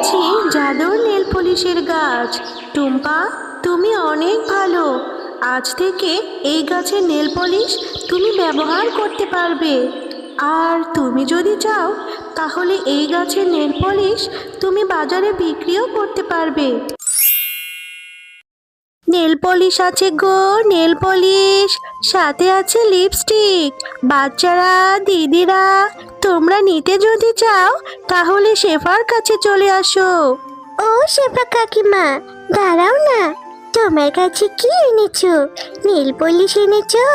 দেখছি জাদুর নেল পলিশের গাছ। টুম্পা, তুমি অনেক ভালো। আজ থেকে এই গাছের নেল পলিশ তুমি ব্যবহার করতে পারবে। আর তুমি যদি চাও, তাহলে এই গাছের নেল পলিশ তুমি বাজারে বিক্রিও করতে পারবে। পলিশ আছে গো নেল পলিশ সাথে আছে লিপস্টিক। বাচ্চারা দিদিরা তোমরা নিতে যদি চাও তাহলে শেফার কাছে চলে আসো। ও শেফা কাকিমা দাঁড়াও না। তোমার কাছে কি এনেছো? নীল পলিশ এনেছো?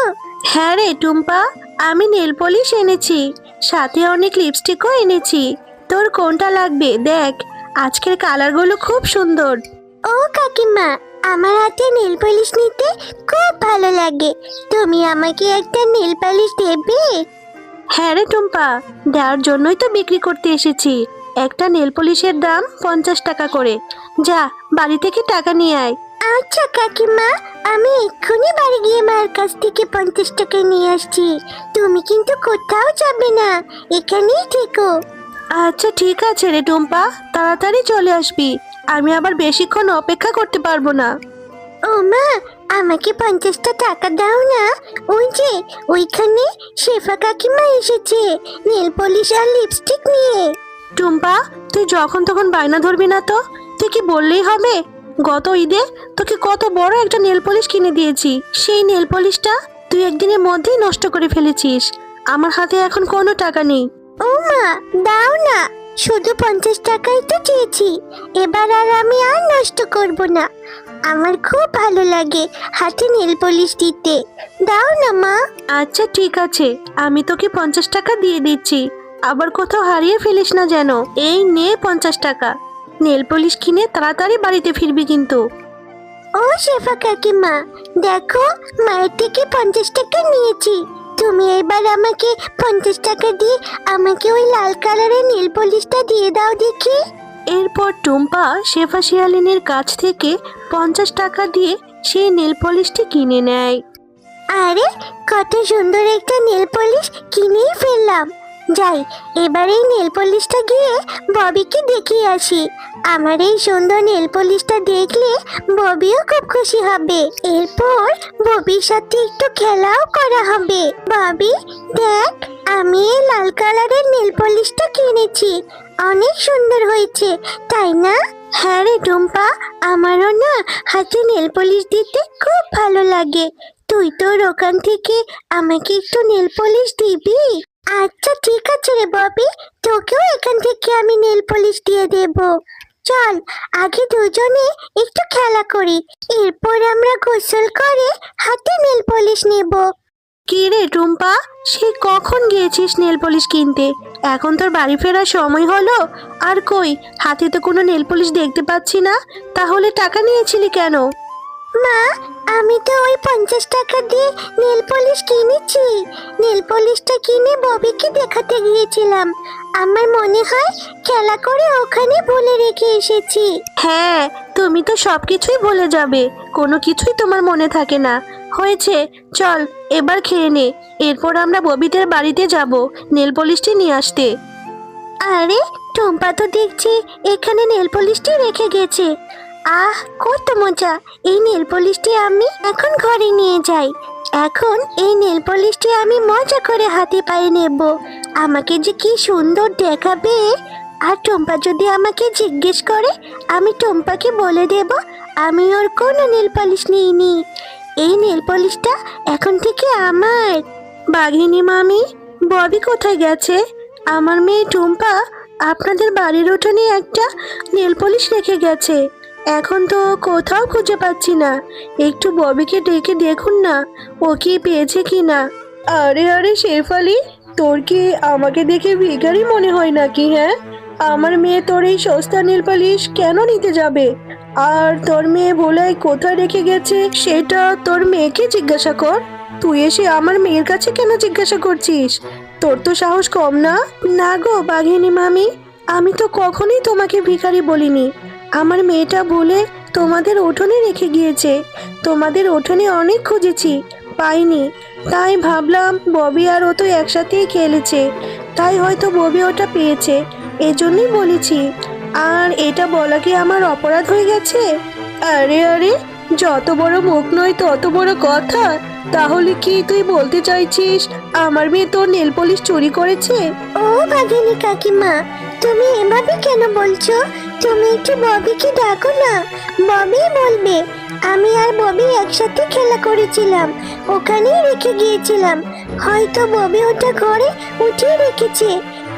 হ্যাঁ রে টুম্পা আমি নেল পলিশ এনেছি। সাথে অনেক লিপস্টিকও এনেছি। তোর কোনটা লাগবে? দেখ আজকের কালারগুলো খুব সুন্দর। ও কাকিমা আমার হাতে নীল পলিশ নিতে খুব ভালো লাগে। তুমি আমাকে একটা নীল পলিশ দেবে? হ্যাঁ রে টুম্পা দেওয়ার জন্যই তো বিক্রি করতে এসেছি। একটা নেল পলিশের দাম পঞ্চাশ টাকা করে। যা বাড়ি থেকে টাকা নিয়ে আয়। আচ্ছা কাকিমা আমি এক্ষুনি বাড়ি গিয়ে মার কাছ থেকে পঞ্চাশ টাকা নিয়ে আসছি। তুমি কিন্তু কোথাও যাবে না এখানেই থেকো। আচ্ছা ঠিক আছে রে টুম্পা তাড়াতাড়ি চলে আসবি। আমি আবার বেশিক্ষণ অপেক্ষা করতে পারব না। ও মা আমাকে পঞ্চাশটা টাকা দাও না। ওই যে ওইখানে শেফা কাকিমা এসেছে নেল পলিশ আর লিপস্টিক নিয়ে। টুম্পা তুই যখন তখন বায়না ধরবি না তো? তুই কি বললেই হবে? গত ঈদে তোকে কত বড় একটা নেল পলিশ কিনে দিয়েছি। সেই নেল পলিশটা তুই একদিনের মধ্যেই নষ্ট করে ফেলেছিস। আমার হাতে এখন কোনো টাকা নেই। ও মা দাও না। শুধু পঞ্চাশ টাকাই তো চেয়েছি। এবার আর আমি আর নষ্ট করব না। আমার খুব ভালো লাগে হাতে নেল পলিশ দিতে। দাও না মা। আচ্ছা ঠিক আছে। আমি তোকে পঞ্চাশ টাকা দিয়ে দিচ্ছি। আবার কোথাও হারিয়ে ফেলিস না যেন। এই নে পঞ্চাশ টাকা। নেল পলিশ কিনে তাড়াতাড়ি বাড়িতে ফিরবি কিন্তু। ও শেফা কাকিমা দেখো মায়ের থেকে পঞ্চাশ টাকা নিয়েছি। তুমি এবার আমাকে পঞ্চাশ টাকা দিয়ে আমাকে ওই লাল কালারের নীল পলিশটা দিয়ে দাও দেখি। এরপর টুম্পা শেফা শিয়ালিনের কাছ থেকে পঞ্চাশ টাকা দিয়ে সেই নীল পলিশটি কিনে নেয়। আরে কত সুন্দর একটা নীল পলিশ কিনেই ফেললাম। যাই, এবার এই নেল পলিশটা গিয়ে ববিকে দেখিয়ে আসি। আমার এই সুন্দর নেল পলিশটা দেখলে ববিও খুব খুশি হবে। এরপর ববির সাথে একটু খেলাও করা হবে। ববি, দেখ, আমি এই লাল কালারের নেল পলিশটা কিনেছি। অনেক সুন্দর হয়েছে, তাই না? হ্যাঁ রে টুম্পা, আমারও না হাতে নেল পলিশ দিতে খুব ভালো লাগে। তুই তোর ওখান থেকে আমাকে একটু নেল পলিশ দিবি? আচ্ছা ঠিক আছে রে ববি। তোকেও এখান থেকে আমি নেল পলিশ দিয়ে দেব। চল, আগে দুজনে একটু খেলা করি। এরপর আমরা গোসল করে হাতে নেল পলিশ নেব। কি রে টুম্পা, সে কখন গিয়েছিস নেল পলিশ কিনতে? এখন তোর বাড়ি ফেরার সময় হলো। আর কই, হাতে তো কোনো নেল পলিশ দেখতে পাচ্ছি না। তাহলে টাকা নিয়েছিলি কেন? মা আমি তো ওই পঞ্চাশ টাকা দিয়ে নেল পলিশ কিনেছি। নেল পলিশটা কিনে ববিকে দেখাতে গিয়েছিলাম। আমার মনে হয় খেলা করে ওখানে বলে রেখে এসেছি। হ্যাঁ তুমি তো সব কিছুই ভুলে যাবে। কোনো কিছুই তোমার মনে থাকে না। হয়েছে চল এবার খেয়ে নে। এরপর আমরা ববিদের বাড়িতে যাব নেল পলিশটি নিয়ে আসতে। আরে টম্পা তো দেখছি এখানে নেল পলিশটি রেখে গেছে। আহ, কত মজা। এই নেল পলিশটি আমি এখন ঘরে নিয়ে যাই। এখন এই নেল পলিশটি আমি মজা করে হাতে পায়ে নেব। আমাকে যে কি সুন্দর দেখাবে। আর টম্পা যদি আমাকে জিজ্ঞেস করে, আমি টম্পাকে বলে দেব, আমি ওর কোনো নেল পলিশ নিইনি। এই নেল পলিশটা এখন থেকে আমার। বাঘিনী মামি, ববি কোথায় গেছে? আমার মেয়ে টুম্পা আপনাদের বাড়ির উঠোনে একটা নেল পলিশ রেখে গেছে। এখন তো কোথাও খুঁজে পাচ্ছি না। একটু ববিকে ডেকে দেখুন না, ও কি পেয়েছে কি না। আরে আরে, শেফালি, তোর কি আমাকে দেখে ভিখারি মনে হয় নাকি হ্যাঁ? আমার মেয়ে তোর এই সস্তা নেল পালিশ কেন নিতে যাবে? আর তোর মেয়ে ভোলাই কোথায় রেখে গেছে, সেটা তোর মেয়েকে জিজ্ঞাসা কর। তুই এসে আমার মেয়ের কাছে কেন জিজ্ঞাসা করছিস? তোর তো সাহস কম না? না গো, বাঘিনী মামি, আমি তো কখনোই তোমাকে ভিখারি বলিনি। আমার মেয়েটা বলে তোমাদের উঠোনে রেখে গিয়েছে। তোমাদের উঠোনে অনেক খুঁজেছি, পাইনি। তাই ভাবলাম ববি আর ও তো একসাথেই খেলেছে। তাই হয়তো ববি ওটা পেয়েছে। এজন্যই বলেছি। আর এটা বলা কি আমার অপরাধ হয়ে গেছে? আরে আরে, যত বড় মুখ নয় তত বড় কথা। তাহলে কি তুই বলতে চাইছিস, আমার মেয়ে তোর নেল পলিশ চুরি করেছে? ও ভাগিনী কাকিমা, তুমি এভাবে কেন বলছো? তুমি একটু ববিকে ডাকো না। ববি বলবে, আমি আর ববি একসাথে খেলা করেছিলাম, ওখানেই রেখে গিয়েছিলাম। হয়তো ববি ওটা ঘরে উঠিয়ে রেখেছে।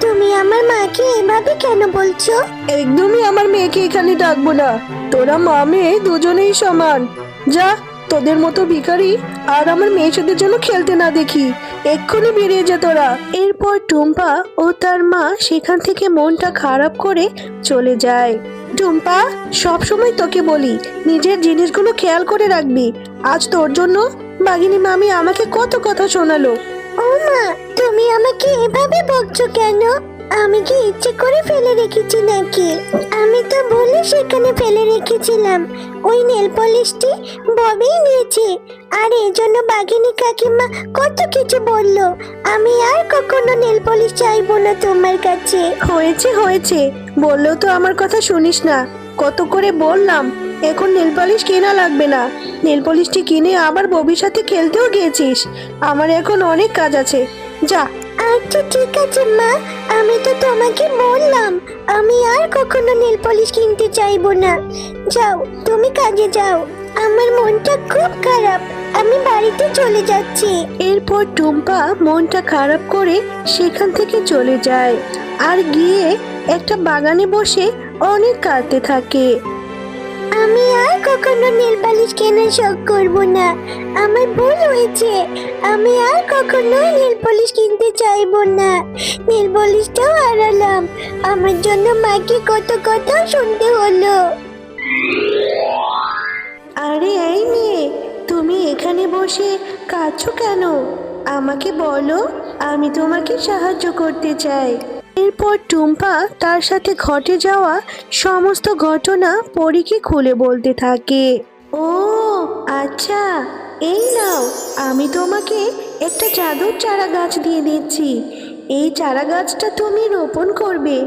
তুমি আমার মাকে এভাবে কেন বলছো? একদমই আমার মেয়েকে এখানে ডাকবো না। তোরা মা মেয়ে দুজনেই সমান। যা তোদের মতো ভিখারি আর আমার মেয়েদের জন্য খেলতে না দেখি। এক্ষুনি বেরিয়ে যা তোরা। এরপর টুম্পা ও তার মা সেখান থেকে মনটা খারাপ করে চলে যায়। টুম্পা সব সময় তোকে বলি, নিজের জিনিসগুলো খেয়াল করে রাখবি। আজ তোর জন্য বাগিনী মামি আমাকে কত কথা শোনালো। ও মা, তুমি আমাকে এভাবে বকছো কেন? আমি কি ইচ্ছে করে ফেলে রেখেছি নাকি? আমি তো বলে সেখানে ফেলে রেখেছিলাম। ওই নেল পলিশটি ববি নিয়েছে। আর এই জন্য বাঘিনী কাকিমা কত কিছু বলল। আমি আর কখনো নেল পলিশ চাইব না তোমার কাছে। হয়েছে হয়েছে। বললেও তো আমার কথা শুনিস না। কত করে বললাম, এখন নেল পলিশ কেনা লাগবে না। নেল পলিশটি কিনে আবার ববির সাথে খেলতেও গিয়েছিস। আমার এখন অনেক কাজ আছে। যা। আচ্ছা ঠিক আছে মা। আমি তো তোমাকে বললাম আমি আর কখনো নেল পলিশ কিনতে চাইব না। যাও তুমি কাজে যাও। আমার মনটা খুব খারাপ। আমি বাড়িতে চলে যাচ্ছি। এরপর টুম্পা মনটা খারাপ করে সেখান থেকে চলে যায়। আর গিয়ে একটা বাগানে বসে অনেক কাঁদতে থাকে। আমি আর কখনো নেল পালিশ কেনার শখ করব না। আমার ভুল হয়েছে। আমি আর কখনো নেল পলিশ কিনতে চাইব না। নেল পলিশটাও হারালাম। আমার জন্য মাকে কত কথা শুনতে হলো। আরে এই মেয়ে, তুমি এখানে বসে কাঁদছো কেন? আমাকে বলো, আমি তোমাকে সাহায্য করতে চাই। এরপর টুম্পা তার সাথে ঘটে যাওয়া সমস্ত ঘটনা পরীকে খুলে বলতে থাকে। ও আচ্ছা এই নাও, আমি তোমাকে একটা জাদুর চারা গাছ দিয়ে দিচ্ছি। এই চারা গাছটা তুমি রোপণ করবে।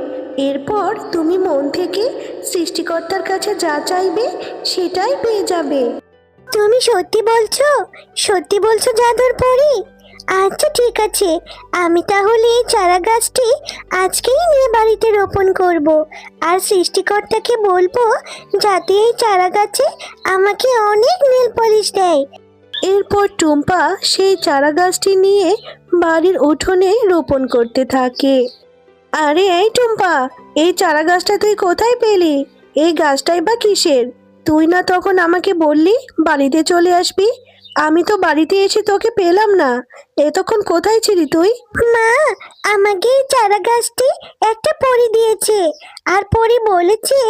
এরপর তুমি মন থেকে সৃষ্টিকর্তার কাছে যা চাইবে সেটাই পেয়ে যাবে। তুমি সত্যি বলছো? সত্যি বলছো জাদুর পরি? আচ্ছা ঠিক আছে। আমি তাহলে এই চারা গাছটি আজকেই নিয়ে বাড়িতে রোপণ করব। আর সৃষ্টিকর্তাকে বলব যাতে এই চারা গাছে আমাকে অনেক নীল পলিশ দেয়। এরপর টুম্পা সেই চারা গাছটি নিয়ে বাড়ির উঠোনে রোপণ করতে থাকে। আরে, এই টুম্পা, এই চারা গাছটা তুই কোথায় পেলি? এই গাছটাই বা কিসের? তুই না তখন আমাকে বললি বাড়িতে চলে আসবি? আমি তো বাড়িতে এসে তোকে পেলাম না। এতক্ষণ কোথায় ছিলি তুই? মা আমাকে এই চারা গাছটি একটা পরি দিয়েছে। আর পরি বলেছে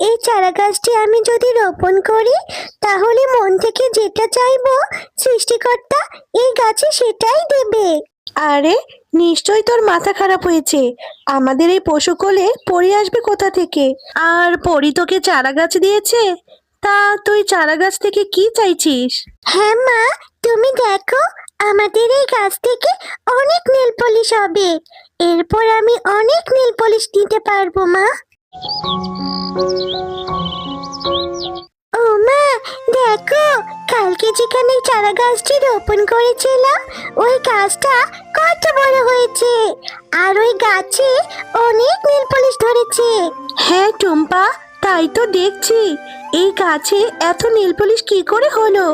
এই চারা গাছটি আমি যদি রোপণ করি তাহলে মন থেকে যেটা চাইব সৃষ্টিকর্তা এই গাছে সেটাই দেবে। আরে নিশ্চয়ই তোর মাথা খারাপ হয়েছে। আমাদের এই পশুকলে পরি আসবে কোথা থেকে? আর পরি তোকে চারা গাছ দিয়েছে? তা তুই চারা গাছ থেকে কি চাইছিস? হ্যাঁ মা তুমি দেখো আমাদের এই গাছ থেকে অনেক নেল পলিশ হবে। এরপর আমি অনেক নেল পলিশ দিতে পারব মা। ও মা দেখো কালকে যেখানে চারা গাছটি রোপণ করেছিলাম ওই গাছটা কত বড় হয়েছে। আর ওই গাছে অনেক নেল পলিশ ধরেছে। হ্যাঁ টুম্পা তাই তো দেখছি, এই গাছে এত নীল পলিশ কি করে হলো?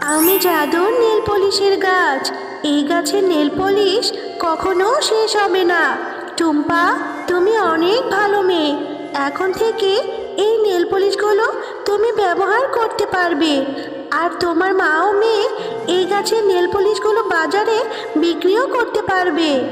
আমি জাদুর নীল পলিশের গাছ, এই গাছের নীল পলিশ কখনো শেষ হবে না। টুম্পা, তুমি অনেক ভালো মেয়ে। এখন থেকে এই নেল পলিশগুলো তুমি ব্যবহার করতে পারবে। আর তোমার মা ও মেয়ে এই গাছের নেল পলিশগুলো বাজারে বিক্রিও করতে পারবে।